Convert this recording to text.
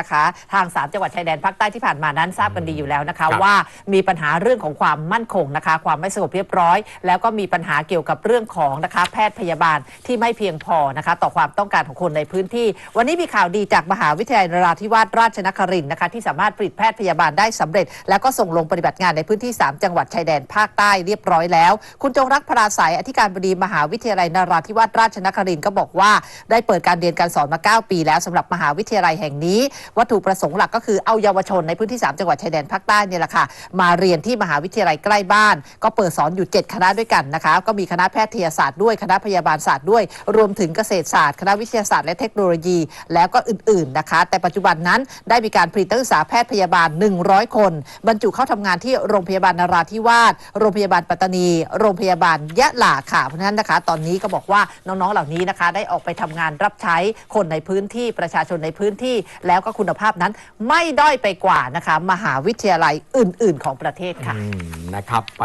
นะคะทาง 3 จังหวัดชายแดนภาคใต้ที่ผ่านมานั้นทราบกันดีอยู่แล้วนะคะครับว่ามีปัญหาเรื่องของความมั่นคงนะคะ ความไม่สงบเรียบร้อย แล้วก็มีปัญหาเกี่ยวกับเรื่องของนะคะแพทย์พยาบาลที่ไม่เพียงพอนะคะต่อความต้องการของคนในพื้นที่ วันนี้มีข่าวดีจากมหาวิทยาลัยนราธิวาสราชนครินทร์นะคะที่สามารถผลิตแพทย์พยาบาลได้สำเร็จ แล้วก็ส่งลงปฏิบัติงานในพื้นที่ 3 จังหวัดชายแดนภาคใต้เรียบร้อยแล้ว คุณจงรักพราศัยอธิการบดีมหาวิทยาลัยนราธิวาสราชนครินทร์ก็บอกว่าได้เปิดการเรียนการสอนมา 9 ปี แล้วสำหรับมหาวิทยาลัยแห่งนี้วัตถุประสงค์หลักก็คือเอาเยาวชนในพื้นที่ 3 จังหวัดชายแดนภาคใต้เนี่ยแหละค่ะมาเรียนที่มหาวิทยาลัยใกล้บ้าน ก็เปิดสอนอยู่ 7 คณะด้วยกันนะคะ ก็มีคณะแพทยศาสตร์ด้วยคณะพยาบาลศาสตร์ด้วย รวมถึงเกษตรศาสตร์ คณะวิทยาศาสตร์และเทคโนโลยี แล้วก็อื่นๆนะคะ แต่ปัจจุบันนั้นได้มีการผลิตนักศึกษาแพทย์พยาบาล 100 คน บรรจุเข้าทำงานที่โรงพยาบาลนราธิวาสโรงพยาบาลปัตตานี โรงพยาบาลยะลาค่ะเพราะฉะนั้นนะคะ ตอนนี้ก็บอกว่าน้องๆเหล่านี้นะคะ ได้ออกไปทำงานรับใช้คนในพื้นที่ประชาชนในพื้นที่แล้วก็คุณภาพนั้นไม่ด้อยไปกว่านะคะมหาวิทยาลัยอื่น ๆ ของประเทศค่ะ อืมนะครับไป